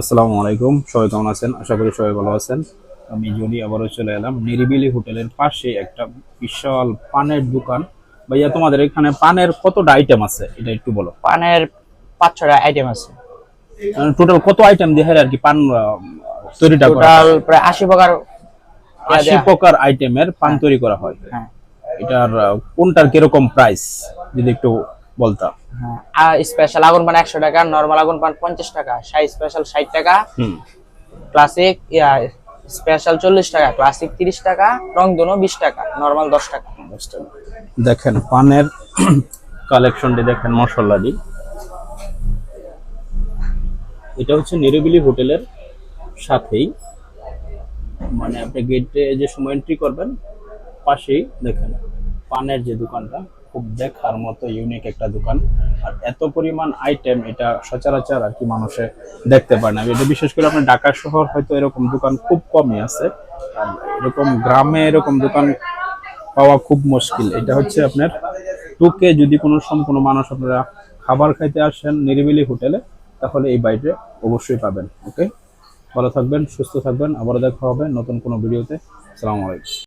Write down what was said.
আসসালামু আলাইকুম। সবাই কেমন আছেন? আশা করি সবাই ভালো আছেন। আমি জনি আবারও চলে এলাম নিরিবিলি হোটেলের পাশে একটা বিশাল পানের দোকান। ভাইয়া তোমাদের এখানে পানের কতটা আইটেম আছে? এটা একটু বলো। পানের পাঁচ ছটা আইটেম আছে টোটাল কত আইটেম দিয়ে আর কি পান তৈরিটা টোটাল প্রায় আশি প্রকার আশি প্রকার আইটেমের পান তৈরি করা হয়। হ্যাঁ। এটার কোনটার কীরকম প্রাইস যদি একটু বলতাম হ্যাঁ আর স্পেশাল আগুন পান একশো টাকা নর্মাল আগুন পান পঞ্চাশ টাকা সাই স্পেশাল ষাট টাকা ক্লাসিক স্পেশাল চল্লিশ টাকা ক্লাসিক তিরিশ টাকা রংধনু বিশ টাকা নর্মাল দশ টাকা। দেখেন পানের কালেকশনটি দেখেন মশলাদি এটা হচ্ছে নিরিবিলি হোটেলের সাথেই। মানে আপনি গেটে যে সময় এন্ট্রি করবেন পাশেই দেখেন পানের যে দোকানটা। খুব দেখার মতো ইউনিক একটা দোকান। আর এত পরিমাণ আইটেম এটা সচরাচর আর কি মানুষে দেখতে পায় না। এটা বিশেষ করে আপনার ঢাকা শহর হয়তো এরকম দোকান খুব কমই আছে। আর এরকম গ্রামে এরকম দোকান পাওয়া খুব মুশকিল। এটা হচ্ছে আপনার টুকে যদি কোনো কোনো মানুষ আপনারা খাবার খাইতে আসেন নিরিবিলি হোটেলে, তাহলে এই বাইরে অবশ্যই পাবেন ওকে ভালো থাকবেন, সুস্থ থাকবেন, আবারও দেখা হবে নতুন কোনো ভিডিওতে আসসালামু আলাইকুম।